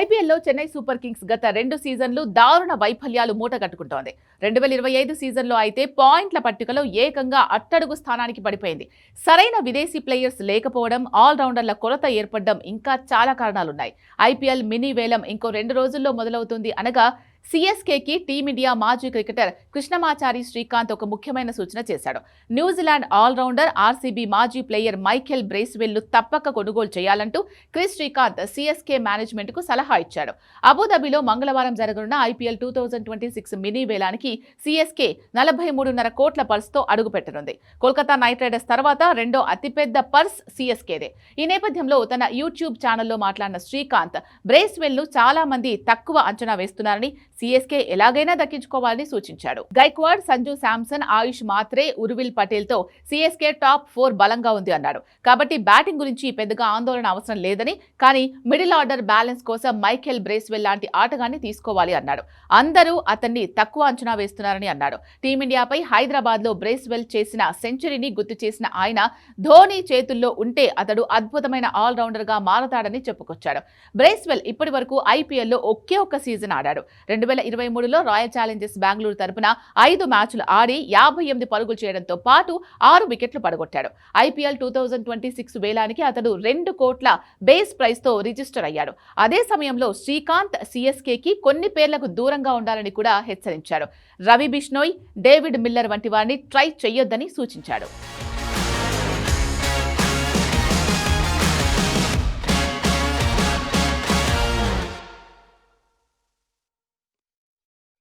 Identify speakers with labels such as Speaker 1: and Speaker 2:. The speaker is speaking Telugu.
Speaker 1: ఐపీఎల్లో చెన్నై సూపర్ కింగ్స్ గత రెండు సీజన్లు దారుణ వైఫల్యాలు మూటగట్టుకుంటోంది రెండు వేల ఇరవై ఐదు సీజన్లో అయితే పాయింట్ల పట్టికలో ఏకంగా అట్టడుగు స్థానానికి పడిపోయింది. సరైన విదేశీ ప్లేయర్స్ లేకపోవడం ఆల్రౌండర్ల కొరత ఏర్పడడం ఇంకా చాలా కారణాలున్నాయి. ఐపీఎల్ మినీ వేలం ఇంకో రెండు రోజుల్లో మొదలవుతుంది అనగా సిఎస్కేకి టీమిండియా మాజీ క్రికెటర్ కృష్ణమాచారి శ్రీకాంత్ ఒక ముఖ్యమైన సూచన చేశాడు. New Zealand all rounder RCB మాజీ ప్లేయర్ మైఖెల్ బ్రేస్వెల్ను తప్పక కొనుగోలు చేయాలంటూ క్రిస్ శ్రీకాంత్ సిఎస్కే మేనేజ్మెంట్కు సలహా ఇచ్చాడు. అబుదాబిలో మంగళవారం జరగనున్న IPL two thousand twenty six mini వేలానికి CSK నలభై మూడున్నర కోట్ల పర్స్తో అడుగుపెట్టనుంది. కోల్కతా నైట్ రైడర్స్ తర్వాత రెండో అతిపెద్ద పర్స్ సిఎస్కేదే ఈ నేపథ్యంలో తన యూట్యూబ్ ఛానల్లో మాట్లాడిన శ్రీకాంత్ బ్రేస్వెల్ను చాలా మంది తక్కువ అంచనా వేస్తున్నారని సిఎస్కే ఎలాగైనా దక్కించుకోవాలని సూచించాడు. గైక్వాడ్ సంజు శాంసన్ ఆయుష్ మాత్రే ఉరువిల్ పటేల్తో సిఎస్కే టాప్ ఫోర్ బలంగా ఉంది అన్నాడు. కాబట్టి బ్యాటింగ్ గురించి పెద్దగా ఆందోళన అవసరం లేదని కానీ మిడిల్ ఆర్డర్ బ్యాలెన్స్ కోసం మైఖేల్ బ్రేస్వెల్ లాంటి ఆటగాన్ని తీసుకోవాలి అన్నాడు. అందరూ అతన్ని తక్కువ అంచనా వేస్తున్నారని అన్నాడు. టీమిండియాపై హైదరాబాద్లో బ్రేస్వెల్ చేసిన సెంచరీని గుర్తు చేసిన ఆయన ధోని చేతుల్లో ఉంటే అతడు అద్భుతమైన ఆల్రౌండర్గా మారతాడని చెప్పుకొచ్చాడు. బ్రేస్వెల్ ఇప్పటి వరకు ఐపీఎల్లో ఒకే ఒక్క సీజన్ ఆడాడు. రెండు వేల ఇరవై మూడులో రాయల్ ఛాలెంజర్స్ బెంగళూరు తరపున ఐదు మ్యాచ్లు ఆడి యాభై ఎనిమిది పరుగులు చేయడంతో పాటు ఆరు వికెట్లు పడగొట్టాడు. IPL two thousand twenty six వేలానికి అతడు రెండు కోట్ల బేస్ ప్రైస్తో రిజిస్టర్ అయ్యాడు. అదే సమయంలో శ్రీకాంత్ సిఎస్కేకి కొన్ని పేర్లకు దూరంగా ఉండాలని కూడా హెచ్చరించాడు. రవి బిష్నోయ్ డేవిడ్ మిల్లర్ వంటి వారిని ట్రై చేయొద్దని సూచించాడు.